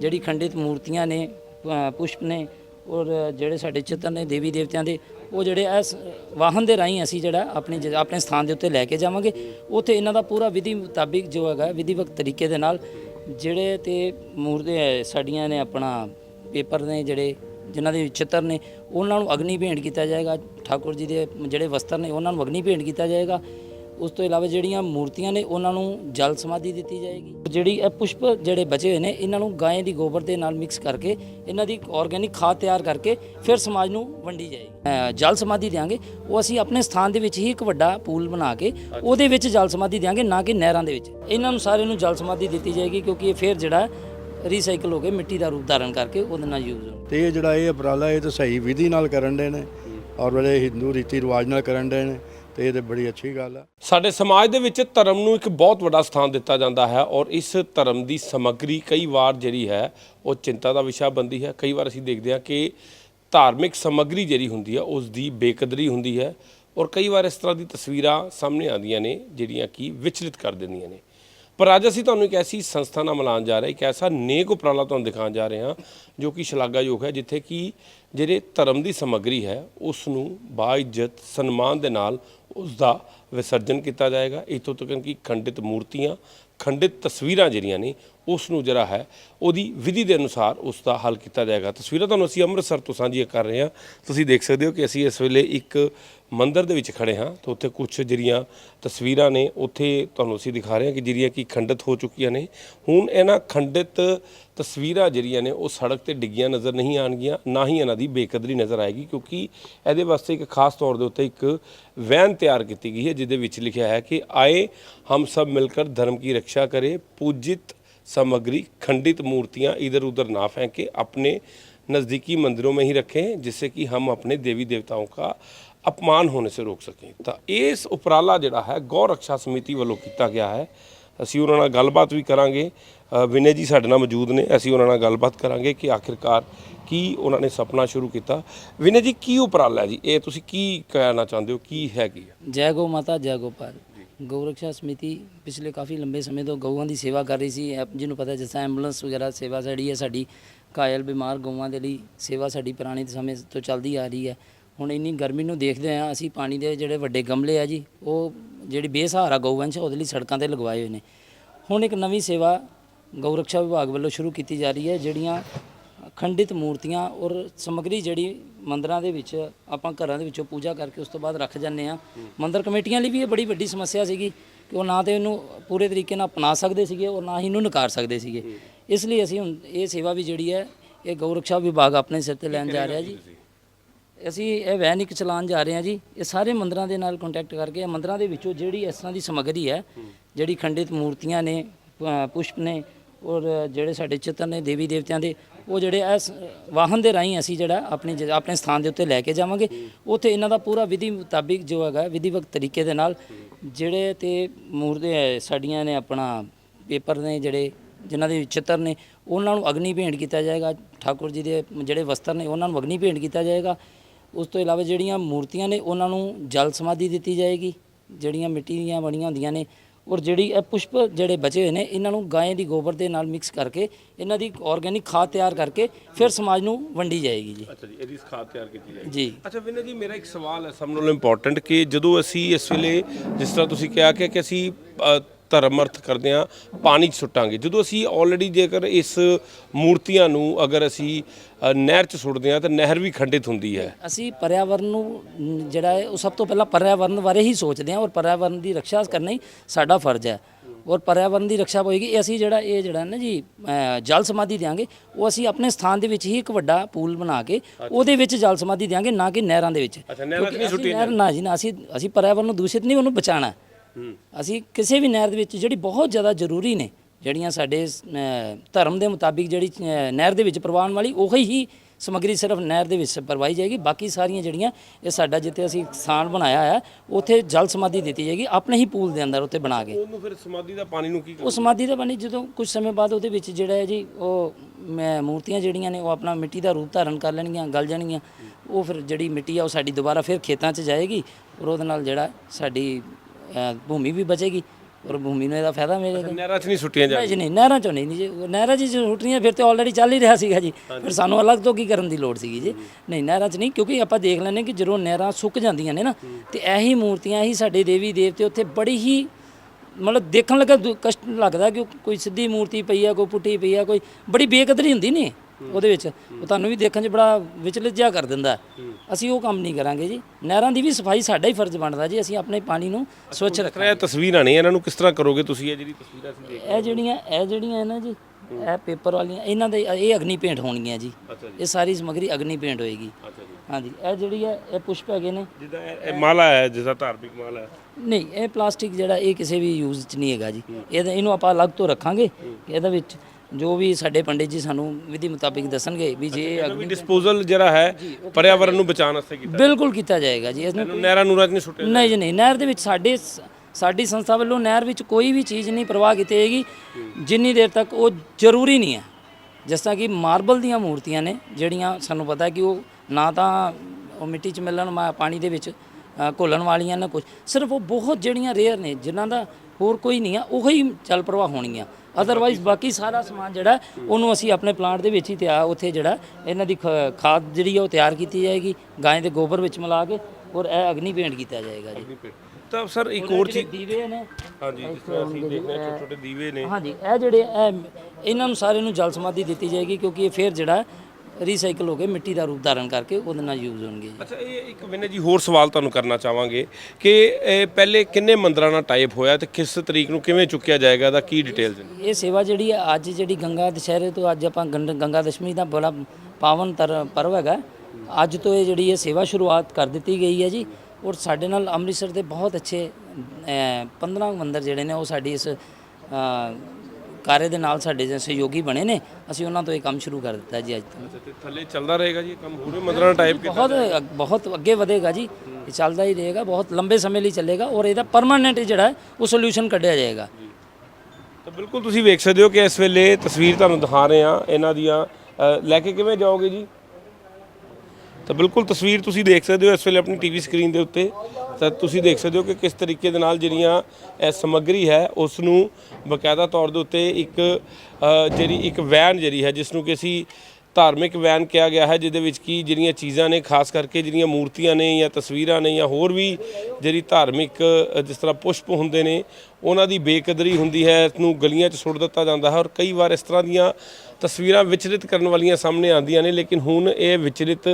ਜਿਹੜੀ ਖੰਡਿਤ ਮੂਰਤੀਆਂ ਨੇ ਪੁਸ਼ਪ ਨੇ ਔਰ ਜਿਹੜੇ ਸਾਡੇ ਚਿੱਤਰ ਨੇ ਦੇਵੀ ਦੇਵਤਿਆਂ ਦੇ, ਉਹ ਜਿਹੜੇ ਇਸ ਵਾਹਨ ਦੇ ਰਾਹੀਂ ਅਸੀਂ ਜਿਹੜਾ ਆਪਣੇ ਜ- ਆਪਣੇ ਸਥਾਨ ਦੇ ਉੱਤੇ ਲੈ ਕੇ ਜਾਵਾਂਗੇ। ਉੱਥੇ ਇਹਨਾਂ ਦਾ ਪੂਰਾ ਵਿਧੀ ਮੁਤਾਬਿਕ ਜੋ ਹੈਗਾ ਵਿਧੀਵਕ ਤਰੀਕੇ ਦੇ ਨਾਲ ਜਿਹੜੇ ਤੇ ਮੂਰਤੀ ਸਾਡੀਆਂ ਨੇ ਆਪਣਾ ਪੇਪਰ ਨੇ ਜਿਹੜੇ, ਜਿਨ੍ਹਾਂ ਦੇ ਚਿੱਤਰ ਨੇ, ਉਹਨਾਂ ਨੂੰ ਅਗਨੀ ਭੇਂਟ ਕੀਤਾ ਜਾਏਗਾ। ਠਾਕੁਰ ਜੀ ਦੇ ਜਿਹੜੇ ਵਸਤਰ ਨੇ, ਉਹਨਾਂ ਨੂੰ ਅਗਨੀ ਭੇਂਟ ਕੀਤਾ ਜਾਏਗਾ। ਉਸ ਤੋਂ ਇਲਾਵਾ ਜਿਹੜੀਆਂ ਮੂਰਤੀਆਂ ਨੇ ਉਹਨਾਂ ਨੂੰ ਜਲ ਸਮਾਧੀ ਦਿੱਤੀ ਜਾਏਗੀ। ਜਿਹੜੀ ਇਹ ਪੁਸ਼ਪ ਜਿਹੜੇ ਬਚੇ ਹੋਏ ਨੇ ਇਹਨਾਂ ਨੂੰ ਗਾਂ ਦੀ ਗੋਬਰ ਦੇ ਨਾਲ ਮਿਕਸ ਕਰਕੇ ਇਹਨਾਂ ਦੀ ਆਰਗੇਨਿਕ ਖਾਦ ਤਿਆਰ ਕਰਕੇ ਫਿਰ ਸਮਾਜ ਨੂੰ ਵੰਡੀ ਜਾਏਗੀ। ਜਲ ਸਮਾਧੀ ਦਿਆਂਗੇ। ਉਹ ਅਸੀਂ ਆਪਣੇ ਸਥਾਨ ਦੇ ਵਿੱਚ ਹੀ ਇੱਕ ਵੱਡਾ ਪੂਲ ਬਣਾ ਕੇ ਉਹਦੇ ਵਿੱਚ ਜਲ ਸਮਾਧੀ ਦਿਆਂਗੇ ਨਾ ਕਿ ਨਹਿਰਾਂ ਦੇ ਵਿੱਚ। ਇਹਨਾਂ ਨੂੰ ਸਾਰਿਆਂ ਨੂੰ ਜਲ ਸਮਾਧੀ ਦਿੱਤੀ ਜਾਏਗੀ ਕਿਉਂਕਿ ਇਹ ਫਿਰ ਜਿਹੜਾ ਰੀਸਾਈਕਲ ਹੋ ਕੇ ਮਿੱਟੀ ਦਾ ਰੂਪ ਧਾਰਨ ਕਰਕੇ ਉਹਦੇ ਨਾਲ ਯੂਜ਼ ਹੋ ਤੇ ਇਹ ਜਿਹੜਾ ਇਹ ਉਪਰਾਲਾ ਇਹ ਤਾਂ ਸਹੀ ਵਿਧੀ ਨਾਲ ਕਰਨ ਦੇ ਨੇ ਔਰ ਬੜੇ ਹਿੰਦੂ ਰੀਤੀ ਰਿਵਾਜ ਨਾਲ ਕਰਨ ਦੇ ਨੇ। ਤੇ ਇਹ ਤੇ ਬੜੀ ਅੱਛੀ ਗੱਲ ਆ। ਸਾਡੇ ਸਮਾਜ ਦੇ ਵਿੱਚ ਧਰਮ ਨੂੰ ਇੱਕ ਬਹੁਤ ਵੱਡਾ ਸਥਾਨ ਦਿੱਤਾ ਜਾਂਦਾ ਹੈ ਔਰ ਇਸ ਧਰਮ ਦੀ ਸਮੱਗਰੀ ਕਈ ਵਾਰ ਜਿਹੜੀ ਹੈ, ਉਹ ਚਿੰਤਾ ਦਾ ਵਿਸ਼ਾ ਬਣਦੀ ਹੈ। ਕਈ ਵਾਰ ਅਸੀਂ ਦੇਖਦੇ ਹਾਂ ਕਿ ਧਾਰਮਿਕ ਸਮੱਗਰੀ ਜਿਹੜੀ ਹੁੰਦੀ ਹੈ, ਉਸ ਦੀ ਬੇਕਦਰੀ ਹੁੰਦੀ ਹੈ ਔਰ ਕਈ ਵਾਰ ਇਸ ਤਰ੍ਹਾਂ ਦੀ ਤਸਵੀਰਾਂ ਸਾਹਮਣੇ ਆਉਂਦੀਆਂ ਨੇ ਜਿਹੜੀਆਂ ਕਿ ਵਿਚਲਿਤ ਕਰ ਦਿੰਦੀਆਂ ਨੇ। ਪਰ ਅੱਜ ਅਸੀਂ ਤੁਹਾਨੂੰ ਇੱਕ ਐਸੀ ਸੰਸਥਾ ਨਾਲ ਮਿਲਾਉਣ ਜਾ ਰਹੇ ਇੱਕ ਐਸਾ ਨੇਕ ਉਪਰਾਲਾ ਤੁਹਾਨੂੰ ਦਿਖਾਉਣ ਜਾ ਰਹੇ ਹਾਂ, ਜੋ ਕਿ ਸ਼ਲਾਘਾਯੋਗ ਹੈ, ਜਿੱਥੇ ਕਿ ਜਿਹੜੇ ਧਰਮ ਦੀ ਸਮੱਗਰੀ ਹੈ ਉਸ ਨੂੰ ਬਾਇਜ਼ਤ ਸਨਮਾਨ ਦੇ ਨਾਲ ਉਸ ਦਾ ਵਿਸਰਜਨ ਕੀਤਾ ਜਾਏਗਾ। ਇਤੋਂ ਤੱਕ ਕਿ ਖੰਡਿਤ ਮੂਰਤੀਆਂ, ਖੰਡਿਤ ਤਸਵੀਰਾਂ ਜਿਹੜੀਆਂ ਨੇ ਉਸ ਨੂੰ ਜਿਹੜਾ ਹੈ, ਉਹਦੀ ਵਿਧੀ ਦੇ ਅਨੁਸਾਰ ਉਸ ਦਾ ਹੱਲ ਕੀਤਾ ਜਾਏਗਾ। ਤਸਵੀਰਾਂ ਤੁਹਾਨੂੰ ਅਸੀਂ ਅੰਮ੍ਰਿਤਸਰ ਤੋਂ ਸਾਂਝੀਆਂ ਕਰ ਰਹੇ ਹਾਂ। ਤੁਸੀਂ ਦੇਖ ਸਕਦੇ ਹੋ ਕਿ ਅਸੀਂ ਇਸ ਵੇਲੇ ਇੱਕ ਮੰਦਰ ਦੇ ਵਿੱਚ ਖੜੇ ਹਾਂ ਤਾਂ ਉੱਥੇ ਕੁਝ ਜਿਹੜੀਆਂ ਤਸਵੀਰਾਂ ਨੇ, ਉੱਥੇ ਤੁਹਾਨੂੰ ਅਸੀਂ ਦਿਖਾ ਰਹੇ ਹਾਂ ਕਿ ਜਿਹੜੀਆਂ ਕਿ ਖੰਡਿਤ ਹੋ ਚੁੱਕੀਆਂ ਨੇ। ਹੁਣ ਇਹਨਾਂ ਖੰਡਿਤ ਤਸਵੀਰਾਂ ਜਿਹੜੀਆਂ ਨੇ, ਉਹ ਸੜਕ ਤੇ ਡਿੱਗੀਆਂ ਨਜ਼ਰ ਨਹੀਂ ਆਣਗੀਆਂ ਨਾ ਹੀ ਇਹਨਾਂ ਦੀ ਬੇਕਦਰੀ ਨਜ਼ਰ ਆਏਗੀ, ਕਿਉਂਕਿ ਇਹਦੇ ਵਾਸਤੇ ਇੱਕ ਖਾਸ ਤੌਰ ਦੇ ਉੱਤੇ ਇੱਕ ਵੈਨ ਤਿਆਰ ਕੀਤੀ ਗਈ ਹੈ, ਜਿਹਦੇ ਵਿੱਚ ਲਿਖਿਆ ਹੈ ਕਿ ਆਏ ਹਮ ਸਭ ਮਿਲ ਮਿਲਕਰ ਧਰਮ ਕੀ ਰੱਖਿਆ ਕਰੇ, ਪੂਜਿਤ सामग्री खंडित मूर्तियां इधर उधर ना फेंके अपने नज़दीकी मंदिरों में ही रखें जिससे कि हम अपने देवी देवताओं का ਅਪਮਾਨ ਹੋਣੇ ਸੇ ਰੋਕ ਸਕੇ ਤਾਂ ਇਸ ਉਪਰਾਲਾ ਜਿਹੜਾ ਹੈ ਗੌ ਰੱਖਿਆ ਸਮਿਤੀ ਵੱਲੋਂ ਕੀਤਾ ਗਿਆ ਹੈ ਅਸੀਂ ਉਹਨਾਂ ਨਾਲ ਗੱਲਬਾਤ ਵੀ ਕਰਾਂਗੇ ਅ, ਵਿਨੈ ਜੀ ਸਾਡੇ ਨਾਲ ਮੌਜੂਦ ਨੇ ਅਸੀਂ ਉਹਨਾਂ ਨਾਲ ਗੱਲਬਾਤ ਕਰਾਂਗੇ ਕਿ ਆਖਿਰਕਾਰ ਕੀ ਉਹਨਾਂ ਨੇ ਸੁਪਨਾ ਸ਼ੁਰੂ ਕੀਤਾ ਵਿਨੈ ਜੀ ਕੀ ਉਪਰਾਲਾ ਹੈ ਜੀ ਇਹ ਤੁਸੀਂ ਕੀ ਕਹਿਣਾ ਚਾਹੁੰਦੇ ਹੋ ਕੀ ਹੈਗੀ ਹੈ ਜੈ ਗੋ ਮਾਤਾ ਜੈ ਗੋਪਾਲ ਗਊ ਰੱਖਿਆ ਸਮਿਤੀ ਪਿਛਲੇ ਕਾਫੀ ਲੰਬੇ ਸਮੇਂ ਤੋਂ ਗਊਆਂ ਦੀ ਸੇਵਾ ਕਰ ਰਹੀ ਸੀ। ਐਪ ਜਿਹਨੂੰ ਪਤਾ ਜਿਸ ਤਰ੍ਹਾਂ ਐਂਬੂਲੈਂਸ ਵਗੈਰਾ ਸੇਵਾ ਜਿਹੜੀ ਹੈ ਸਾਡੀ ਕਾਇਲ ਬਿਮਾਰ ਗਊਆਂ ਦੇ ਲਈ ਸੇਵਾ ਸਾਡੀ ਪੁਰਾਣੇ ਸਮੇਂ ਤੋਂ ਚੱਲਦੀ ਆ ਰਹੀ ਹੈ। ਹੁਣ ਇੰਨੀ ਗਰਮੀ ਨੂੰ ਦੇਖਦੇ ਆ ਅਸੀਂ, ਪਾਣੀ ਦੇ ਜਿਹੜੇ ਵੱਡੇ ਗਮਲੇ ਆ ਜੀ, ਉਹ ਜਿਹੜੀ ਬੇਸਹਾਰਾ ਗਊਵੰਸ਼ ਉਹਦੇ ਲਈ ਸੜਕਾਂ ਤੇ ਲਗਵਾਏ ਹੋਏ ਨੇ। ਹੁਣ ਇੱਕ ਨਵੀਂ ਸੇਵਾ ਗਊ ਰੱਖਿਆ ਵਿਭਾਗ ਵੱਲੋਂ ਸ਼ੁਰੂ ਕੀਤੀ ਜਾ ਰਹੀ ਹੈ, ਜਿਹੜੀਆਂ ਖੰਡਿਤ ਮੂਰਤੀਆਂ ਔਰ ਸਮੱਗਰੀ ਜਿਹੜੀ ਮੰਦਰਾਂ ਦੇ ਵਿੱਚ, ਆਪਾਂ ਘਰਾਂ ਦੇ ਵਿੱਚੋਂ ਪੂਜਾ ਕਰਕੇ ਉਸ ਤੋਂ ਬਾਅਦ ਰੱਖ ਜਾਂਦੇ ਆ ਮੰਦਰ ਕਮੇਟੀਆਂ ਲਈ ਵੀ ਇਹ ਬੜੀ ਵੱਡੀ ਸਮੱਸਿਆ ਸੀਗੀ ਕਿ ਉਹ ਨਾ ਤੇ ਇਹਨੂੰ ਪੂਰੇ ਤਰੀਕੇ ਨਾਲ ਅਪਣਾ ਸਕਦੇ ਸੀਗੇ ਔਰ ਨਾ ਹੀ ਇਹਨੂੰ ਨਕਾਰ ਸਕਦੇ ਸੀਗੇ। ਇਸ ਲਈ ਅਸੀਂ ਹੁਣ ਇਹ ਸੇਵਾ ਵੀ ਜਿਹੜੀ ਹੈ, ਇਹ ਗਊ ਰੱਖਿਆ ਵਿਭਾਗ ਆਪਣੇ ਸਿਰ ਤੇ ਲੈਣ ਜਾ ਰਿਹਾ ਜੀ। ਅਸੀਂ ਇਹ ਵੈਨ ਇੱਕ ਚਲਾਉਣ ਜਾ ਰਹੇ ਹਾਂ ਜੀ। ਇਹ ਸਾਰੇ ਮੰਦਰਾਂ ਦੇ ਨਾਲ ਕੰਟੈਕਟ ਕਰਕੇ ਮੰਦਰਾਂ ਦੇ ਵਿੱਚੋਂ ਜਿਹੜੀ ਇਸ ਤਰ੍ਹਾਂ ਦੀ ਸਮੱਗਰੀ ਹੈ, ਜਿਹੜੀ ਖੰਡਿਤ ਮੂਰਤੀਆਂ ਨੇ ਪੁਸ਼ਪ ਨੇ ਔਰ ਜਿਹੜੇ ਸਾਡੇ ਚਿੱਤਰ ਨੇ ਦੇਵੀ ਦੇਵਤਿਆਂ ਦੇ ਉਹ ਜਿਹੜੇ ਇਸ ਵਾਹਨ ਦੇ ਰਾਹੀਂ ਅਸੀਂ ਜਿਹੜਾ ਆਪਣੇ ਜ- ਆਪਣੇ ਸਥਾਨ ਦੇ ਉੱਤੇ ਲੈ ਕੇ ਜਾਵਾਂਗੇ। ਉੱਥੇ ਇਹਨਾਂ ਦਾ ਪੂਰਾ ਵਿਧੀ ਮੁਤਾਬਿਕ ਜੋ ਹੈਗਾ, ਵਿਧੀਵਤ ਤਰੀਕੇ ਦੇ ਨਾਲ ਜਿਹੜੇ ਤੇ ਮੂਰਤੀ ਸਾਡੀਆਂ ਨੇ ਆਪਣਾ ਪੇਪਰ ਨੇ ਜਿਹੜੇ ਜਿਨ੍ਹਾਂ ਦੇ ਚਿੱਤਰ ਨੇ, ਉਹਨਾਂ ਨੂੰ ਅਗਨੀ ਭੇਂਟ ਕੀਤਾ ਜਾਏਗਾ। ਠਾਕੁਰ ਜੀ ਦੇ ਜਿਹੜੇ ਵਸਤਰ ਨੇ, ਉਹਨਾਂ ਨੂੰ ਅਗਨੀ ਭੇਂਟ ਕੀਤਾ ਜਾਏਗਾ। ਉਸ ਤੋਂ ਇਲਾਵਾ ਜਿਹੜੀਆਂ ਮੂਰਤੀਆਂ ਨੇ, ਉਹਨਾਂ ਨੂੰ ਜਲ ਸਮਾਧੀ ਦਿੱਤੀ ਜਾਏਗੀ। ਜਿਹੜੀਆਂ ਮਿੱਟੀ ਦੀਆਂ ਬਣੀਆਂ ਹੁੰਦੀਆਂ ਨੇ ਔਰ ਜਿਹੜੀ ਇਹ ਪੁਸ਼ਪ ਜਿਹੜੇ ਬਚੇ ਹੋਏ ਨੇ ਇਹਨਾਂ ਨੂੰ ਗਾਂ ਦੀ ਗੋਬਰ ਦੇ ਨਾਲ ਮਿਕਸ ਕਰਕੇ ਇਹਨਾਂ ਦੀ ਆਰਗੇਨਿਕ ਖਾਦ ਤਿਆਰ ਕਰਕੇ ਫਿਰ ਸਮਾਜ ਨੂੰ ਵੰਡੀ ਜਾਏਗੀ ਜੀ। ਅੱਛਾ ਜੀ ਇਹਦੀ ਖਾਦ ਤਿਆਰ ਕੀਤੀ ਜਾਏਗੀ। ਜੀ। ਅੱਛਾ ਵਿਨੈ ਜੀ ਮੇਰਾ ਇੱਕ ਸਵਾਲ ਹੈ ਸਭ ਨਾਲੋਂ ਇੰਪੋਰਟੈਂਟ ਕਿ ਜਦੋਂ ਅਸੀਂ ਇਸ ਵੇਲੇ ਜਿਸ ਤਰ੍ਹਾਂ ਤੁਸੀਂ ਕਿਹਾ ਕਿ ਅਸੀਂ ਧਰਮ ਅਰਥ ਕਰਦੇ ਹਾਂ ਪਾਣੀ 'ਚ ਸੁੱਟਾਂਗੇ। ਜਦੋਂ ਅਸੀਂ ਆਲਰੇਡੀ ਜੇਕਰ ਇਸ ਮੂਰਤੀਆਂ ਨੂੰ ਅਗਰ ਅਸੀਂ ਨਹਿਰ 'ਚ ਸੁੱਟਦੇ ਹਾਂ ਤਾਂ ਨਹਿਰ ਵੀ ਖੰਡਿਤ ਹੁੰਦੀ ਹੈ। ਅਸੀਂ ਪਰਿਆਵਰਨ ਨੂੰ ਜਿਹੜਾ ਹੈ ਉਹ ਸਭ ਤੋਂ ਪਹਿਲਾਂ ਪਰਿਆਵਰਨ ਬਾਰੇ ਹੀ ਸੋਚਦੇ ਹਾਂ ਔਰ ਪਰਿਆਵਰਨ ਦੀ ਰੱਖਿਆ ਕਰਨਾ ਹੀ ਸਾਡਾ ਫਰਜ਼ ਹੈ। ਔਰ ਪਰਿਆਵਰਨ ਦੀ ਰੱਖਿਆ ਹੋਏਗੀ ਅਸੀਂ ਜਿਹੜਾ ਇਹ ਜਿਹੜਾ ਨਾ ਜੀ ਜਲ ਸਮਾਧੀ ਦਿਆਂਗੇ ਉਹ ਅਸੀਂ ਆਪਣੇ ਸਥਾਨ ਦੇ ਵਿੱਚ ਹੀ ਇੱਕ ਵੱਡਾ ਪੂਲ ਬਣਾ ਕੇ ਉਹਦੇ ਵਿੱਚ ਜਲ ਸਮਾਧੀ ਦਿਆਂਗੇ ਨਾ ਕਿ ਨਹਿਰਾਂ ਦੇ ਵਿੱਚ। ਅੱਛਾ, ਨਹਿਰਾਂ ਨਹੀਂ ਨਹਿਰ ਨਾ ਜੀ ਨਾ ਅਸੀਂ ਅਸੀਂ ਪਰਿਆਵਰਨ ਨੂੰ ਦੂਸ਼ਿਤ ਨਹੀਂ ਉਹਨੂੰ ਬਚਾਉਣਾ। ਅਸੀਂ ਕਿਸੇ ਵੀ ਨਹਿਰ ਦੇ ਵਿੱਚ ਜਿਹੜੀ ਬਹੁਤ ਜ਼ਿਆਦਾ ਜ਼ਰੂਰੀ ਨੇ ਜਿਹੜੀਆਂ ਸਾਡੇ ਧਰਮ ਦੇ ਮੁਤਾਬਿਕ ਜਿਹੜੀ ਨਹਿਰ ਦੇ ਵਿੱਚ ਪ੍ਰਵਾਹਣ ਵਾਲੀ ਉਹੀ ਹੀ ਸਮੱਗਰੀ ਸਿਰਫ ਨਹਿਰ ਦੇ ਵਿੱਚ ਪ੍ਰਵਾਹੀ ਜਾਏਗੀ। ਬਾਕੀ ਸਾਰੀਆਂ ਜਿਹੜੀਆਂ ਇਹ ਸਾਡਾ ਜਿੱਥੇ ਅਸੀਂ ਸਥਾਨ ਬਣਾਇਆ ਹੈ ਉੱਥੇ ਜਲ ਸਮਾਧੀ ਦਿੱਤੀ ਜਾਏਗੀ ਆਪਣੇ ਹੀ ਪੂਲ ਦੇ ਅੰਦਰ ਉੱਥੇ ਬਣਾ ਕੇ। ਉਹਨੂੰ ਫਿਰ ਸਮਾਧੀ ਦਾ ਪਾਣੀ ਨੂੰ ਕੀ ਉਹ ਸਮਾਧੀ ਦਾ ਪਾਣੀ ਜਦੋਂ ਕੁਝ ਸਮੇਂ ਬਾਅਦ ਉਹਦੇ ਵਿੱਚ ਜਿਹੜਾ ਹੈ ਜੀ ਉਹ ਮੈਂ ਮੂਰਤੀਆਂ ਜਿਹੜੀਆਂ ਨੇ ਉਹ ਆਪਣਾ ਮਿੱਟੀ ਦਾ ਰੂਪ ਧਾਰਨ ਕਰ ਲੈਣਗੀਆਂ ਗਲ ਜਾਣਗੀਆਂ। ਉਹ ਫਿਰ ਜਿਹੜੀ ਮਿੱਟੀ ਆ ਉਹ ਸਾਡੀ ਦੁਬਾਰਾ ਫਿਰ ਖੇਤਾਂ 'ਚ ਜਾਏਗੀ। ਔਰ ਉਹਦੇ ਨਾਲ ਜਿਹੜਾ ਸਾਡੀ ਅ, ਭੂਮੀ ਵੀ ਬਚੇਗੀ ਔਰ ਭੂਮੀ ਨੂੰ ਇਹਦਾ ਫਾਇਦਾ ਮਿਲੇਗਾ ਨਹਿਰਾਂ 'ਚ ਨਹੀਂ ਸੁੱਟੀਆਂ ਜੀ ਨਹੀਂ ਨਹਿਰਾਂ ਚੋਂ ਨਹੀਂ ਜੀ ਉਹ ਨਹਿਰਾਂ 'ਚ ਜੋ ਛੁੱਟੀਆਂ ਫਿਰ ਤੇ ਆਲਰੇਡੀ ਚੱਲ ਹੀ ਰਿਹਾ ਸੀਗਾ ਜੀ। ਫਿਰ ਸਾਨੂੰ ਅਲੱਗ ਤੋਂ ਕੀ ਕਰਨ ਦੀ ਲੋੜ ਸੀਗੀ ਜੀ? ਨਹੀਂ ਨਹਿਰਾਂ 'ਚ ਨਹੀਂ ਕਿਉਂਕਿ ਆਪਾਂ ਦੇਖ ਲੈਂਦੇ ਕਿ ਜਦੋਂ ਨਹਿਰਾਂ ਸੁੱਕ ਜਾਂਦੀਆਂ ਨੇ ਨਾ ਤੇ ਇਹੀ ਮੂਰਤੀਆਂ ਹੀ ਸਾਡੇ ਦੇਵੀ ਦੇਵਤੇ ਉੱਥੇ ਬੜੀ ਹੀ ਮਤਲਬ ਦੇਖਣ ਲੱਗਾ ਦੁ- ਕਸ਼ਟ ਲੱਗਦਾ ਕਿ ਉਹ ਕੋਈ ਸਿੱਧੀ ਮੂਰਤੀ ਪਈ ਆ ਕੋਈ ਪੁੱਟੀ ਪਈ ਆ ਕੋਈ ਬੜੀ ਬੇਕਦਰੀ ਹੁੰਦੀ ਨਹੀਂ ਉਹਦੇ ਵਿੱਚ। ਉਹ ਤੁਹਾਨੂੰ ਵੀ ਦੇਖਣ 'ਚ ਬੜਾ ਵਿਚਲਿਤ ਜਿਹਾ ਕਰ ਦਿੰਦਾ। ਅਸੀਂ ਉਹ ਕੰਮ ਨਹੀਂ ਕਰਾਂਗੇ ਜੀ। ਨਹਿਰਾਂ ਦੀ ਵੀ ਸਫ਼ਾਈ ਸਾਡਾ ਹੀ ਫਰਜ਼ ਬਣਦਾ ਜੀ। ਅਸੀਂ ਆਪਣੇ ਪਾਣੀ ਨੂੰ ਸਵੱਛ ਰੱਖਾਂ ਇਹ ਤਸਵੀਰਾਂ ਨੇ। ਇਹਨਾਂ ਨੂੰ ਕਿਸ ਤਰ੍ਹਾਂ ਕਰੋਗੇ ਤੁਸੀਂ? ਇਹ ਜਿਹੜੀ ਤਸਵੀਰਾਂ ਅਸੀਂ ਦੇਖ ਇਹ ਜਿਹੜੀਆਂ ਇਹ ਜਿਹੜੀਆਂ ਨਾ ਜੀ ਇਹ ਪੇਪਰ ਵਾਲੀਆਂ ਇਹਨਾਂ ਦੇ ਇਹ ਅਗਨੀ ਪੇਂਟ ਹੋਣਗੀਆਂ ਜੀ। ਇਹ ਸਾਰੀ ਸਮਗਰੀ ਅਗਨੀ ਪੇਂਟ ਹੋਏਗੀ। ਹਾਂਜੀ ਇਹ ਜਿਹੜੀ ਹੈ ਇਹ ਪੁਸ਼ਪ ਹੈਗੇ ਨੇ। ਜਿੱਦਾਂ ਇਹ ਮਾਲਾ ਹੈ ਜਿਸਦਾ ਧਾਰਮਿਕ ਮਾਲਾ ਹੈ। ਨਹੀਂ ਇਹ ਪਲਾਸਟਿਕ ਜਿਹੜਾ ਇਹ ਕਿਸੇ ਵੀ ਯੂਜ਼ 'ਚ ਨਹੀਂ ਹੈਗਾ ਜੀ। ਇਹਦਾ ਇਹਨੂੰ ਆਪਾਂ ਅਲੱਗ ਤੋਂ ਰੱਖਾਂਗੇ। ਇਹਦੇ ਵਿੱਚ ਜੋ ਵੀ ਸਾਡੇ ਪੰਡਿਤ ਜੀ ਸਾਨੂੰ ਵਿਧੀ ਮੁਤਾਬਿਕ ਦੱਸਣਗੇ ਵੀ ਜੇ ਵੀ ਡਿਸਪੋਜ਼ਲ ਜਿਹੜਾ ਹੈ ਪਰਿਆਵਰਨ ਨੂੰ ਬਚਾਉਣ ਵਾਸਤੇ ਕੀਤਾ ਬਿਲਕੁਲ ਕੀਤਾ ਜਾਏਗਾ ਜੀ। ਇਹਨੂੰ ਨਹਿਰਾਂ ਨੂਰਾਂ 'ਚ ਨਹੀਂ ਸੁੱਟਿਆ ਨਹੀਂ ਜੀ ਨਹੀਂ। ਨਹਿਰ ਦੇ ਵਿੱਚ ਸਾਡੇ ਸਾਡੀ ਸੰਸਥਾ ਵੱਲੋਂ ਨਹਿਰ ਵਿੱਚ ਕੋਈ ਵੀ ਚੀਜ਼ ਨਹੀਂ ਪ੍ਰਵਾਹ ਕੀਤੀ ਜਾਏਗੀ। ਜਿੰਨੀ ਦੇਰ ਤੱਕ ਉਹ ਜ਼ਰੂਰੀ ਨਹੀਂ ਹੈ। ਜਿਸ ਤਰ੍ਹਾਂ ਕਿ ਮਾਰਬਲ ਦੀਆਂ ਮੂਰਤੀਆਂ ਨੇ ਜਿਹੜੀਆਂ ਸਾਨੂੰ ਪਤਾ ਕਿ ਉਹ ਨਾ ਤਾਂ ਉਹ ਮਿੱਟੀ 'ਚ ਮਿਲਣ ਮਾ- ਪਾਣੀ ਦੇ ਵਿੱਚ ਘੁਲਣ ਵਾਲੀਆਂ ਨਾ ਕੁਝ ਸਿਰਫ ਉਹ ਬਹੁਤ ਜਿਹੜੀਆਂ ਰੇਅਰ ਨੇ ਜਿਨ੍ਹਾਂ ਦਾ ਹੋਰ ਕੋਈ ਨਹੀਂ ਆ ਉਹੀ ਚੱਲ ਪ੍ਰਵਾਹ ਹੋਣਗੀਆਂ। ਅਦਰਵਾਈਜ਼ ਬਾਕੀ ਸਾਰਾ ਸਮਾਨ ਜਿਹੜਾ ਉਹਨੂੰ ਅਸੀਂ ਆਪਣੇ ਪਲਾਂਟ ਦੇ ਵਿੱਚ ਹੀ ਤਿਆਰ ਉੱਥੇ ਜਿਹੜਾ ਇਹਨਾਂ ਦੀ ਖਾਦ ਜਿਹੜੀ ਆ ਉਹ ਤਿਆਰ ਕੀਤੀ ਜਾਏਗੀ ਗਾਂ ਦੇ ਗੋਬਰ ਵਿੱਚ ਮਿਲਾ ਕੇ ਔਰ ਇਹ ਅਗਨੀ ਪੇਂਟ ਕੀਤਾ ਜਾਏਗਾ ਜੀ। ਤਾਂ ਸਰ ਇੱਕ ਹੋਰ ਚੀਜ਼ ਦੀਵੇ ਨੇ ਹਾਂਜੀ ਜਿਸ ਤਰ੍ਹਾਂ ਅਸੀਂ ਦੇਖਦੇ ਹਾਂ ਛੋਟੇ ਛੋਟੇ ਦੀਵੇ ਨੇ। ਹਾਂਜੀ ਇਹ ਜਿਹੜੇ ਇਹ ਇਹਨਾਂ ਨੂੰ ਸਾਰੇ ਨੂੰ ਜਲ ਸਮਾਧੀ ਦਿੱਤੀ ਜਾਏਗੀ ਕਿਉਂਕਿ ਇਹ ਫਿਰ ਜਿਹੜਾ ਰੀਸਾਈਕਲ ਹੋ ਕੇ ਮਿੱਟੀ ਦਾ ਰੂਪ ਧਾਰਨ ਕਰਕੇ ਉਹਦੇ ਨਾਲ ਯੂਜ਼ ਹੋਣਗੇ ਜੀ। ਅੱਛਾ ਇਹ ਇੱਕ ਮੈਨੇ ਜੀ ਹੋਰ ਸਵਾਲ ਤੁਹਾਨੂੰ ਕਰਨਾ ਚਾਹਾਂਗੇ ਕਿ ਇਹ ਪਹਿਲੇ ਕਿੰਨੇ ਮੰਦਰਾਂ ਨਾਲ ਟਾਈਪ ਹੋਇਆ ਤੇ ਕਿਸ ਤਰੀਕ ਨੂੰ ਕਿਵੇਂ ਚੁੱਕਿਆ ਜਾਏਗਾ ਇਹਦਾ ਕੀ ਡਿਟੇਲਸ ਨੇ? ਇਹ ਸੇਵਾ ਜਿਹੜੀ ਹੈ ਅੱਜ ਜਿਹੜੀ ਗੰਗਾ ਦੁਸ਼ਹਿਰੇ ਤੋਂ ਅੱਜ ਆਪਾਂ ਗੰਡ- ਗੰਗਾ ਦਸ਼ਮੀ ਦਾ ਬੜਾ ਪਾਵਨ ਤਰ ਪਰਵ ਹੈਗਾ। ਅੱਜ ਤੋਂ ਇਹ ਜਿਹੜੀ ਇਹ ਸੇਵਾ ਸ਼ੁਰੂਆਤ ਕਰ ਦਿੱਤੀ ਗਈ ਹੈ ਜੀ ਔਰ ਸਾਡੇ ਨਾਲ ਅੰਮ੍ਰਿਤਸਰ ਦੇ ਬਹੁਤ ਅੱਛੇ ਅ, 15 ਮੰਦਰ ਜਿਹੜੇ ਨੇ ਉਹ ਸਾਡੀ ਇਸ ਕਾਰਜ ਦੇ ਨਾਲ ਸਾਡੇ ਜਿਹੜੇ ਸਹਿਯੋਗੀ ਬਣੇ ਨੇ ਅਸੀਂ ਉਹਨਾਂ ਤੋਂ ਇਹ ਕੰਮ ਸ਼ੁਰੂ ਕਰ ਦਿੱਤਾ ਜੀ ਅੱਜ ਤੋਂ। ਥੱਲੇ ਚੱਲਦਾ ਰਹੇਗਾ ਜੀ ਇਹ ਕੰਮ? ਹੋਰੇ ਮੰਦਰਾਂ ਨਾਲ ਟਾਈਪ ਬਹੁਤ ਬਹੁਤ ਅੱਗੇ ਵਧੇਗਾ ਜੀ। ਇਹ ਚੱਲਦਾ ਹੀ ਰਹੇਗਾ ਬਹੁਤ ਲੰਬੇ ਸਮੇਂ ਲਈ ਚੱਲੇਗਾ ਔਰ ਇਹਦਾ ਪਰਮਾਨੈਂਟ ਜਿਹੜਾ ਹੈ, ਉਹ ਸੋਲੂਸ਼ਨ ਕੱਢਿਆ ਜਾਏਗਾ। ਤਾਂ ਬਿਲਕੁਲ ਤੁਸੀਂ ਵੇਖ ਸਕਦੇ ਹੋ ਕਿ ਇਸ ਵੇਲੇ ਤਸਵੀਰ ਤੁਹਾਨੂੰ ਦਿਖਾ ਰਹੇ ਹਾਂ ਇਹਨਾਂ ਦੀਆਂ ਅ, ਲੈ ਕੇ ਕਿਵੇਂ ਜਾਓਗੇ ਜੀ? ਤਾਂ ਬਿਲਕੁਲ ਤਸਵੀਰ ਤੁਸੀਂ ਦੇਖ ਸਕਦੇ ਹੋ ਇਸ ਵੇਲੇ ਆਪਣੀ ਟੀਵੀ ਸਕਰੀਨ ਦੇ ਉੱਤੇ। ਤਾਂ ਤੁਸੀਂ ਦੇਖ ਸਕਦੇ ਹੋ ਕਿ ਕਿਸ ਤਰੀਕੇ ਦੇ ਨਾਲ ਜਿਹੜੀਆਂ ਇਹ ਸਮੱਗਰੀ ਹੈ ਉਸ ਨੂੰ ਬਕਾਇਦਾ ਤੌਰ ਦੇ ਉੱਤੇ ਇੱਕ ਜਿਹੜੀ ਇੱਕ ਵੈਨ ਜਿਹੜੀ ਹੈ ਜਿਸ ਨੂੰ ਕਿ ਅਸੀਂ ਧਾਰਮਿਕ ਵੈਨ ਕਿਹਾ ਗਿਆ ਹੈ, ਜਿਹਦੇ ਵਿੱਚ ਕੀ ਜਿਹੜੀਆਂ ਚੀਜ਼ਾਂ ਨੇ, ਖਾਸ ਕਰਕੇ ਜਿਹੜੀਆਂ ਮੂਰਤੀਆਂ ਨੇ ਜਾਂ ਤਸਵੀਰਾਂ ਨੇ ਜਾਂ ਹੋਰ ਵੀ ਜਿਹੜੀ ਧਾਰਮਿਕ ਜਿਸ ਤਰ੍ਹਾਂ ਪੁਸ਼ਪ ਹੁੰਦੇ ਨੇ, ਉਹਨਾਂ ਦੀ ਬੇਕਦਰੀ ਹੁੰਦੀ ਹੈ ਇਸ ਨੂੰ ਗਲੀਆਂ 'ਚ ਸੁੱਟ ਦਿੱਤਾ ਜਾਂਦਾ ਹੈ ਔਰ ਕਈ ਵਾਰ ਇਸ ਤਰ੍ਹਾਂ ਦੀਆਂ ਤਸਵੀਰਾਂ ਵਿਚਲਿਤ ਕਰਨ ਵਾਲੀਆਂ ਸਾਹਮਣੇ ਆਉਂਦੀਆਂ ਨੇ, ਲੇਕਿਨ ਹੁਣ ਇਹ ਵਿਚਲਿਤ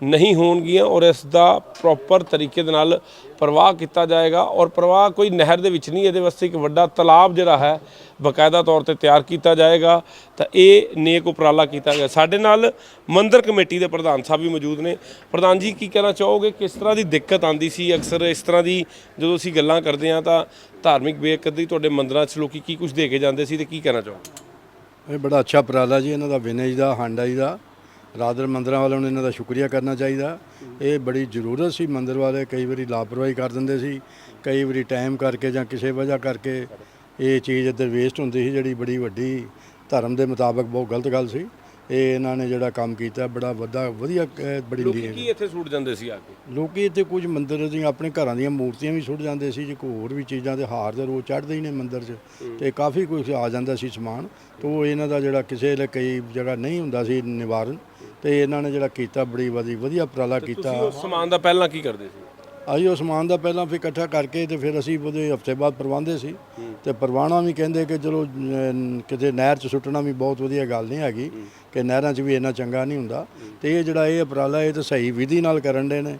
ਨਹੀਂ ਹੋਣਗੀਆਂ ਔਰ ਇਸ ਦਾ ਪ੍ਰੋਪਰ ਤਰੀਕੇ ਦੇ ਨਾਲ ਪ੍ਰਵਾਹ ਕੀਤਾ ਜਾਏਗਾ। ਔਰ ਪ੍ਰਵਾਹ ਕੋਈ ਨਹਿਰ ਦੇ ਵਿੱਚ ਨਹੀਂ, ਇਹਦੇ ਵਾਸਤੇ ਇੱਕ ਵੱਡਾ ਤਲਾਬ ਜਿਹੜਾ ਹੈ, ਬਕਾਇਦਾ ਤੌਰ ਤੇ ਤਿਆਰ ਕੀਤਾ ਜਾਏਗਾ। ਤਾਂ ਇਹ ਨੇਕ ਉਪਰਾਲਾ ਕੀਤਾ ਗਿਆ। ਸਾਡੇ ਨਾਲ ਮੰਦਰ ਕਮੇਟੀ ਦੇ ਪ੍ਰਧਾਨ ਸਾਹਿਬ ਵੀ ਮੌਜੂਦ ਨੇ। ਪ੍ਰਧਾਨ ਜੀ, ਕੀ ਕਹਿਣਾ ਚਾਹੋਗੇ? ਕਿਸ ਤਰ੍ਹਾਂ ਦੀ ਦਿੱਕਤ ਆਂਦੀ ਸੀ? ਅਕਸਰ ਇਸ ਤਰ੍ਹਾਂ ਦੀ ਜਦੋਂ ਅਸੀਂ ਗੱਲਾਂ ਕਰਦੇ ਹਾਂ ਤਾਂ ਧਾਰਮਿਕ ਬੇਕਦਰੀ ਤੁਹਾਡੇ ਮੰਦਰਾਂ 'ਚ ਲੋਕੀ ਕੀ ਕੁਝ ਦੇ ਕੇ ਜਾਂਦੇ ਸੀ ਤੇ ਕੀ ਕਹਿਣਾ ਚਾਹੋਗੇ? ਇਹ ਬੜਾ ਅੱਛਾ ਉਪਰਾਲਾ ਜੀ, ਇਹਨਾਂ ਦਾ ਵਿਨੇਜ ਦਾ, ਹਾਂਡਾ ਜੀ ਦਾ ਰਾਦਰ ਮੰਦਰਾਂ ਵਾਲਿਆਂ ਨੂੰ ਇਹਨਾਂ ਦਾ ਸ਼ੁਕਰੀਆ ਕਰਨਾ ਚਾਹੀਦਾ। ਇਹ ਬੜੀ ਜ਼ਰੂਰਤ ਸੀ, ਮੰਦਰ ਵਾਲੇ ਕਈ ਵਾਰੀ ਲਾਪਰਵਾਹੀ ਕਰ ਦਿੰਦੇ ਸੀ, ਕਈ ਵਾਰੀ ਟਾਈਮ ਕਰਕੇ ਜਾਂ ਕਿਸੇ ਵਜ੍ਹਾ ਕਰਕੇ ਇਹ ਚੀਜ਼ ਇੱਧਰ ਵੇਸਟ ਹੁੰਦੀ ਸੀ, ਜਿਹੜੀ ਬੜੀ ਵੱਡੀ ਧਰਮ ਦੇ ਮੁਤਾਬਕ ਬਹੁਤ ਗਲਤ ਗੱਲ ਸੀ। ਇਹ ਇਹਨਾਂ ਨੇ ਜਿਹੜਾ ਕੰਮ ਕੀਤਾ ਬੜਾ ਵੱਡਾ ਵਧੀਆ ਅਹ, ਬੜੀ ਲੋਕੀ ਕੀ ਇੱਥੇ ਸੁੱਟ ਜਾਂਦੇ ਸੀ ਆ ਕੇ? ਲੋਕੀ ਇੱਥੇ ਕੁਝ ਮੰਦਿਰ ਦੀਆਂ ਆਪਣੇ ਘਰਾਂ ਦੀਆਂ ਮੂਰਤੀਆਂ ਵੀ ਸੁੱਟ ਜਾਂਦੇ ਸੀ ਜੇ ਕੋਈ ਹੋਰ ਵੀ ਚੀਜ਼ਾਂ ਦੇ ਹਾਰ ਦੇ ਰੋਜ਼ ਚੜ੍ਹਦੇ ਹੀ ਨੇ ਮੰਦਿਰ 'ਚ। ਤੇ ਕਾਫੀ ਕੁਝ ਆ ਜਾਂਦਾ ਸੀ ਸਮਾਨ। ਤੇ ਉਹ ਇਹਨਾਂ ਦਾ ਜਿਹੜਾ ਕਿਸੇ ਵੇਲੇ ਕਈ ਜਗ੍ਹਾ ਨਹੀਂ ਹੁੰਦਾ ਸੀ ਨਿਵਾਰਨ ਤੇ ਇਹਨਾਂ ਨੇ ਜਿਹੜਾ ਕੀਤਾ ਬੜੀ ਵਧੀ ਵਧੀਆ ਉਪਰਾਲਾ ਕੀਤਾ। ਤੁਸੀਂ ਉਸ ਸਮਾਨ ਦਾ ਪਹਿਲਾਂ ਕੀ ਕਰਦੇ ਸੀ? ਅਸੀਂ ਉਹ ਸਮਾਨ ਦਾ ਪਹਿਲਾਂ ਫਿਰ ਇਕੱਠਾ ਕਰਕੇ ਤੇ ਫਿਰ ਅਸੀਂ ਉਹਦੇ ਹਫ਼ਤੇ ਬਾਅਦ ਪ੍ਰਵਾਨਦੇ ਸੀ। ਤੇ ਪ੍ਰਵਾਣਾ ਵੀ ਕਹਿੰਦੇ ਕਿ ਚਲੋ ਅਮ, ਕਿਤੇ ਨਹਿਰ 'ਚ ਸੁੱਟਣਾ ਵੀ ਬਹੁਤ ਵਧੀਆ ਗੱਲ ਨਹੀਂ ਹੈਗੀ। ਕਿ ਨਹਿਰਾਂ 'ਚ ਵੀ ਇੰਨਾ ਚੰਗਾ ਨਹੀਂ ਹੁੰਦਾ। ਤੇ ਇਹ ਜਿਹੜਾ ਇਹ ਉਪਰਾਲਾ ਇਹ ਤਾਂ ਸਹੀ ਵਿਧੀ ਨਾਲ ਕਰਨ ਦੇ ਨੇ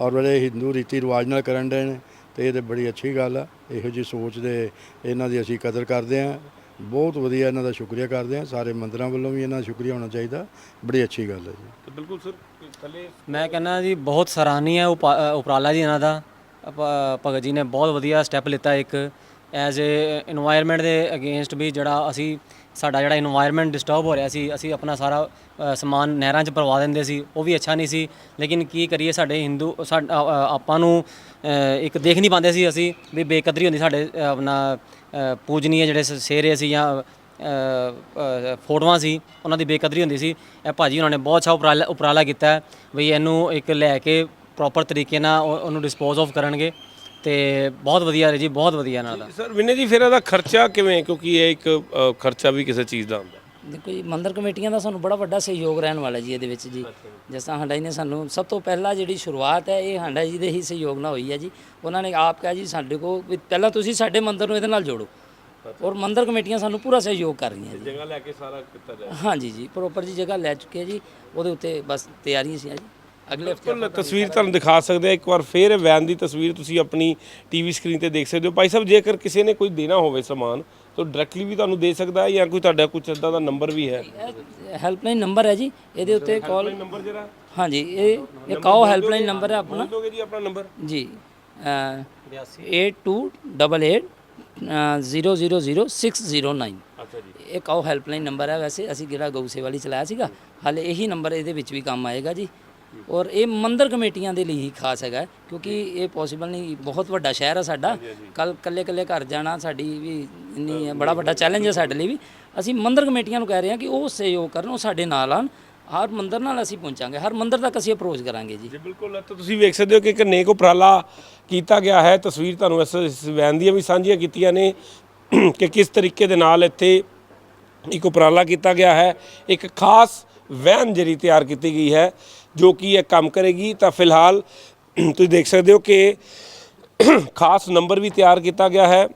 ਔਰ ਬੜੇ ਹਿੰਦੂ ਰੀਤੀ ਰਿਵਾਜ ਨਾਲ ਕਰਨ ਦੇ ਨੇ ਤੇ ਇਹ ਤੇ ਬੜੀ ਅੱਛੀ ਗੱਲ ਆ। ਇਹੋ ਜੀ ਸੋਚ ਦੇ ਇਹਨਾਂ ਦੀ ਅਸੀਂ ਕਦਰ ਕਰਦੇ ਹਾਂ। ਬਹੁਤ ਵਧੀਆ ਇਹਨਾਂ ਦਾ ਸ਼ੁਕਰੀਆ ਕਰਦੇ ਹਾਂ। ਸਾਰੇ ਮੰਦਰਾਂ ਵੱਲੋਂ ਵੀ ਇਹਨਾਂ ਦਾ ਸ਼ੁਕਰੀਆ ਹੋਣਾ ਚਾਹੀਦਾ। ਬੜੀ ਅੱਛੀ ਗੱਲ ਹੈ ਜੀ। ਤੇ ਬਿਲਕੁਲ ਸਰ ਥੱਲੇ ਮੈਂ ਕਹਿੰਦਾ ਜੀ ਬਹੁਤ ਸਰਾਹਨੀय ਉਪਰਾਲਾ ਜੀ ਇਹਨਾਂ ਦਾ। ਭਗਤ ਜੀ ਨੇ ਬਹੁਤ ਵਧੀਆ ਸਟੈਪ ਲਿੱਤਾ ਇੱਕ। ਐਜ਼ ਏ এনवायरमेंट ਦੇ ਅਗੇਂਸਟ ਵੀ ਜਿਹੜਾ ਅਸੀਂ ਸਾਡਾ ਜਿਹੜਾ এনवायरमेंट ਡਿਸਟਰਬ ਹੋ ਰਿਹਾ ਸੀ ਅਸੀਂ ਆਪਣਾ ਸਾਰਾ ਸਮਾਨ ਨਹਿਰਾਂ 'ਚ ਪਰਵਾ ਦਿੰਦੇ ਸੀ ਉਹ ਵੀ ਅੱਛਾ ਨਹੀਂ ਸੀ। ਲੇਕਿਨ ਕੀ ਕਰੀਏ ਸਾਡੇ ਹਿੰਦੂ ਸਾਡ- ਆਪਾਂ ਨੂੰ ਇੱਕ ਦੇਖ ਨਹੀਂ ਪਾਉਂਦੇ ਸੀ ਅਸੀਂ ਵੀ ਬੇਕਦਰੀ ਹੁੰਦੀ ਸਾਡੇ ਆਪਣਾ ਅ, ਪੂਜਨੀਏ ਜਿਹੜੇ ਸ- ਸ਼ੇਰੇ ਸੀ ਜਾਂ ਫੋਟੋਆਂ ਸੀ ਉਹਨਾਂ ਦੀ ਬੇਕਦਰੀ ਹੁੰਦੀ ਸੀ। ਇਹ ਭਾਜੀ ਉਹਨਾਂ ਨੇ ਬਹੁਤ ਅੱਛਾ ਉਪਰਾਲਾ ਉਪਰਾਲਾ ਕੀਤਾ ਵੀ ਇਹਨੂੰ ਇੱਕ ਲੈ ਕੇ ਪ੍ਰੋਪਰ ਤਰੀਕੇ ਨਾਲ ਉਹਨੂੰ ਡਿਸਪੋਜ਼ ਆਫ ਕਰਨਗੇ। ਤੇ ਬਹੁਤ ਵਧੀਆ ਜੀ ਬਹੁਤ ਵਧੀਆ ਇਹਨਾਂ ਦਾ। ਸਰ ਵਿਨੇ ਜੀ ਫਿਰ ਇਹਦਾ ਖਰਚਾ ਕਿਵੇਂ? ਕਿਉਂਕਿ ਇਹ ਇੱਕ ਅ, ਖਰਚਾ ਵੀ ਕਿਸੇ ਚੀਜ਼ ਦਾ ਹੁੰਦਾ। ਦੇਖੋ ਜੀ ਮੰਦਰ ਕਮੇਟੀਆਂ ਦਾ ਸਾਨੂੰ ਬੜਾ ਵੱਡਾ ਸਹਿਯੋਗ ਰਹਿਣ ਵਾਲਾ ਜੀ ਇਹਦੇ ਵਿੱਚ ਜੀ। ਜਿਸ ਤਰ੍ਹਾਂ ਹੰਡਾਈ ਨੇ ਸਾਨੂੰ ਸਭ ਤੋਂ ਪਹਿਲਾਂ ਜਿਹੜੀ ਸ਼ੁਰੂਆਤ ਹੈ ਇਹ ਹੰਡਾ ਜੀ ਦੇ ਹੀ ਸਹਿਯੋਗ ਨਾਲ ਹੋਈ ਹੈ ਜੀ। ਉਹਨਾਂ ਨੇ ਆਪ ਕਿਹਾ ਜੀ ਸਾਡੇ ਕੋ ਵੀ ਪਹਿਲਾਂ ਤੁਸੀਂ ਸਾਡੇ ਮੰਦਰ ਨੂੰ ਇਹਦੇ ਨਾਲ ਜੋੜੋ। ਔਰ ਮੰਦਰ ਕਮੇਟੀਆਂ ਸਾਨੂੰ ਪੂਰਾ ਸਹਿਯੋਗ ਕਰ ਰਹੀਆਂ ਜੀ। ਜਗ੍ਹਾ ਲੈ ਕੇ ਸਾਰਾ ਕੀਤਾ ਹਾਂਜੀ ਜੀ ਪ੍ਰੋਪਰ ਜੀ ਜਗ੍ਹਾ ਲੈ ਚੁੱਕੇ ਜੀ। ਉਹਦੇ ਉੱਤੇ ਬਸ ਤਿਆਰੀਆਂ ਸੀ ਜੀ। ਅਗਲੇ ਹਫ਼ਤੇ ਬਿਲਕੁਲ ਤਸਵੀਰ ਤੁਹਾਨੂੰ ਦਿਖਾ ਸਕਦੇ ਆ ਇੱਕ ਵਾਰ ਫੇਰ ਇਹ ਵੈਨ ਦੀ ਤਸਵੀਰ ਤੁਸੀਂ ਆਪਣੀ ਟੀਵੀ ਸਕਰੀਨ ਤੇ ਦੇਖ ਸਕਦੇ ਹੋ। ਭਾਈ ਸਾਹਿਬ ਜੇਕਰ ਕਿਸੇ ਨੇ ਕੋਈ ਦੇਣਾ ਹੋਵੇ ਸਮਾਨ ਤਾਂ ਡਾਇਰੈਕਟਲੀ ਵੀ ਤੁਹਾਨੂੰ ਦੇ ਸਕਦਾ ਹੈ ਜਾਂ ਕੋਈ ਤੁਹਾਡਾ ਕੁਝ ਇਦਾਂ ਦਾ ਨੰਬਰ ਵੀ ਹੈ? ਹੈਲਪਲਾਈਨ ਨੰਬਰ ਹੈ ਜੀ। ਇਹਦੇ ਉੱਤੇ ਕਾਲ ਨੰਬਰ ਜਿਹੜਾ ਹਾਂਜੀ ਇਹ ਇਹ ਕਾਓ ਹੈਲਪਲਾਈਨ ਨੰਬਰ ਹੈ ਆਪਣਾ। ਦੋਗੇ ਜੀ ਆਪਣਾ ਨੰਬਰ ਜੀ 8288000609 ਅੱਛਾ ਜੀ। ਇਹ ਕਾਓ ਹੈਲਪਲਾਈਨ ਨੰਬਰ ਹੈ ਵੈਸੇ। ਅਸੀਂ ਜਿਹੜਾ ਗਊ ਸੇਵਾ ਲਈ ਚਲਾਇਆ ਸੀਗਾ। ਹਾਲੇ ਇਹੀ ਨੰਬਰ ਇਹਦੇ ਵਿੱਚ ਵੀ ਕੰਮ ਆਏਗਾ ਜੀ। ਔਰ ਇਹ ਮੰਦਰ ਕਮੇਟੀਆਂ ਦੇ ਲਈ ਹੀ ਖਾਸ ਹੈਗਾ ਕਿਉਂਕਿ ਇਹ ਪੋਸੀਬਲ ਨਹੀਂ ਬਹੁਤ ਵੱਡਾ ਸ਼ਹਿਰ ਹੈ ਸਾਡਾ। ਕੱਲ ਕੱਲੇ ਕੱਲੇ ਘਰ ਜਾਣਾ ਸਾਡੀ ਵੀ ਇੰਨੀ ਹੈ, ਬੜਾ ਵੱਡਾ ਚੈਲੰਜ ਹੈ ਸਾਡੇ ਲਈ ਵੀ। ਅਸੀਂ ਮੰਦਰ ਕਮੇਟੀਆਂ ਨੂੰ ਕਹਿ ਰਹੇ ਹਾਂ ਕਿ ਉਹ ਸਹਿਯੋਗ ਕਰਨ ਉਹ ਸਾਡੇ ਨਾਲ ਆਣ ਹਰ ਮੰਦਰ ਨਾਲ ਅਸੀਂ ਪਹੁੰਚਾਂਗੇ ਹਰ ਮੰਦਰ ਤੱਕ ਅਸੀਂ ਅਪਰੋਚ ਕਰਾਂਗੇ ਜੀ। ਜੀ ਬਿਲਕੁਲ। ਤਾਂ ਤੁਸੀਂ ਵੇਖ ਸਕਦੇ ਹੋ ਕਿ ਇੱਕ ਨੇਕ ਉਪਰਾਲਾ ਕੀਤਾ ਗਿਆ ਹੈ। ਤਸਵੀਰ ਤੁਹਾਨੂੰ ਇਸ ਵੈਨ ਦੀਆਂ ਵੀ ਸਾਂਝੀਆਂ ਕੀਤੀਆਂ ਨੇ ਕਿ ਕਿਸ ਤਰੀਕੇ ਦੇ ਨਾਲ ਇੱਥੇ ਇੱਕ ਉਪਰਾਲਾ ਕੀਤਾ ਗਿਆ ਹੈ। ਇੱਕ ਖਾਸ ਵੈਨ ਜਿਹੜੀ ਤਿਆਰ ਕੀਤੀ ਗਈ ਹੈ। ਜੋ ਕਿ ਇਹ ਕੰਮ ਕਰੇਗੀ, ਤਾਂ ਫਿਲਹਾਲ ਤੁਸੀਂ ਦੇਖ ਸਕਦੇ ਹੋ ਕਿ ਖਾਸ ਨੰਬਰ ਵੀ ਤਿਆਰ ਕੀਤਾ ਗਿਆ ਹੈ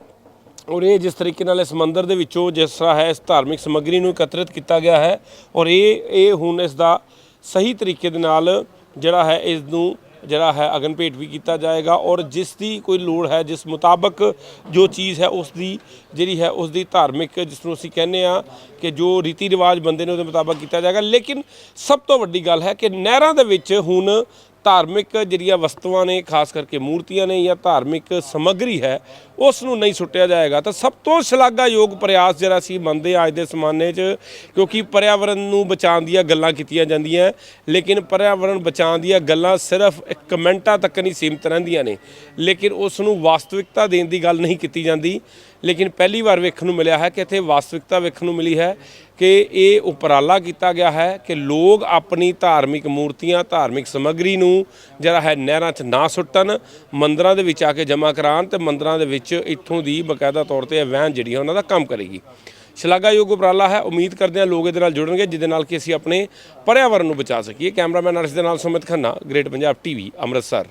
ਔਰ ਇਹ ਜਿਸ ਤਰੀਕੇ ਨਾਲ ਇਸ ਮੰਦਰ ਦੇ ਵਿੱਚੋਂ ਜਿਸ ਤਰ੍ਹਾਂ ਹੈ, ਇਸ ਧਾਰਮਿਕ ਸਮੱਗਰੀ ਨੂੰ ਇਕੱਤਰਿਤ ਕੀਤਾ ਗਿਆ ਹੈ ਔਰ ਇਹ ਇਹ ਹੁਣ ਇਸ ਦਾ ਸਹੀ ਤਰੀਕੇ ਦੇ ਨਾਲ ਜਿਹੜਾ ਹੈ, ਇਸ ਨੂੰ ਜਿਹੜਾ ਹੈ ਅਗਨਭੇਟ ਵੀ ਕੀਤਾ ਜਾਏਗਾ ਔਰ ਜਿਸ ਦੀ ਕੋਈ ਲੋੜ ਹੈ, ਜਿਸ ਮੁਤਾਬਕ ਜੋ ਚੀਜ਼ ਹੈ ਉਸ ਦੀ ਜਿਹੜੀ ਹੈ ਉਸ ਦੀ ਧਾਰਮਿਕ ਜਿਸ ਨੂੰ ਅਸੀਂ ਕਹਿੰਦੇ ਆ ਕਿ ਜੋ ਰੀਤੀ ਰਿਵਾਜ ਬੰਦੇ ਨੇ ਉਹਦੇ ਮੁਤਾਬਕ ਕੀਤਾ ਜਾਏਗਾ। ਲੇਕਿਨ ਸਭ ਤੋਂ ਵੱਡੀ ਗੱਲ ਹੈ ਕਿ ਨਹਿਰਾਂ ਦੇ ਵਿੱਚ ਹੁਣ ਧਾਰਮਿਕ ਜਿਹੜੀਆਂ ਵਸਤੂਆਂ ਨੇ, ਖਾਸ ਕਰਕੇ ਮੂਰਤੀਆਂ ਨੇ ਜਾਂ ਧਾਰਮਿਕ ਸਮੱਗਰੀ ਹੈ, ਉਸ ਨੂੰ ਨਹੀਂ ਸੁੱਟਿਆ ਜਾਏਗਾ। ਤਾਂ ਸਭ ਤੋਂ ਸ਼ਲਾਘਾਯੋਗ ਪ੍ਰਯਾਸ ਜਿਹੜਾ ਅਸੀਂ ਮੰਨਦੇ ਹਾਂ ਅੱਜ ਦੇ ਸਮਾਨੇ 'ਚ, ਕਿਉਂਕਿ ਪਰਿਆਵਰਣ ਨੂੰ ਬਚਾਉਣ ਦੀਆਂ ਗੱਲਾਂ ਕੀਤੀਆਂ ਜਾਂਦੀਆਂ ਲੇਕਿਨ ਪਰਿਆਵਰਣ ਬਚਾਉਣ ਦੀਆਂ ਗੱਲਾਂ ਸਿਰਫ ਇੱਕ ਕਮੈਂਟਾਂ ਤੱਕ ਨਹੀਂ ਸੀਮਤ ਰਹਿੰਦੀਆਂ ਨੇ। ਲੇਕਿਨ ਉਸ ਨੂੰ ਵਾਸਤਵਿਕਤਾ ਦੇਣ ਦੀ ਗੱਲ ਨਹੀਂ ਕੀਤੀ ਜਾਂਦੀ। ਲੇਕਿਨ ਪਹਿਲੀ ਵਾਰ ਵੇਖਣ ਨੂੰ ਮਿਲਿਆ ਹੈ ਕਿ ਇੱਥੇ ਵਾਸਤਵਿਕਤਾ ਵੇਖਣ ਨੂੰ ਮਿਲੀ ਹੈ ਕਿ ਇਹ ਉਪਰਾਲਾ ਕੀਤਾ ਗਿਆ ਹੈ ਕਿ ਲੋਕ ਆਪਣੀ ਧਾਰਮਿਕ ਮੂਰਤੀਆਂ, ਧਾਰਮਿਕ ਸਮੱਗਰੀ ਨੂੰ ਜਿਹੜਾ ਹੈ ਨਹਿਰਾਂ 'ਚ ਨਾ ਸੁੱਟਣ, ਮੰਦਰਾਂ ਦੇ ਵਿੱਚ ਆ ਕੇ ਜਮ੍ਹਾਂ ਕਰਾਉਣ ਤੇ ਮੰਦਰਾਂ ਦੇ ਵਿੱਚ ਇੱਥੋਂ ਦੀ ਬਕਾਇਦਾ ਤੌਰ ਤੇ ਇਹ ਵੈਨ ਜਿਹੜੀ ਹੈ ਉਹਨਾਂ ਦਾ ਕੰਮ ਕਰੇਗੀ। ਸ਼ਲਾਘਾਯੋਗ ਉਪਰਾਲਾ ਹੈ। ਉਮੀਦ ਕਰਦੇ ਹਾਂ ਲੋਕ ਇਹਦੇ ਨਾਲ ਜੁੜਨਗੇ, ਜਿਹਦੇ ਨਾਲ ਕਿ ਅਸੀਂ ਆਪਣੇ ਪਰਿਆਵਰਨ ਨੂੰ ਬਚਾ ਸਕੀਏ। ਕੈਮਰਾਮੈਨ ਅਰਸ਼ ਦੇ ਨਾਲ ਸੁਮਿਤ ਖੰਨਾ ਗ੍ਰੇਟ ਪੰਜਾਬ ਟੀਵੀ ਅੰਮ੍ਰਿਤਸਰ।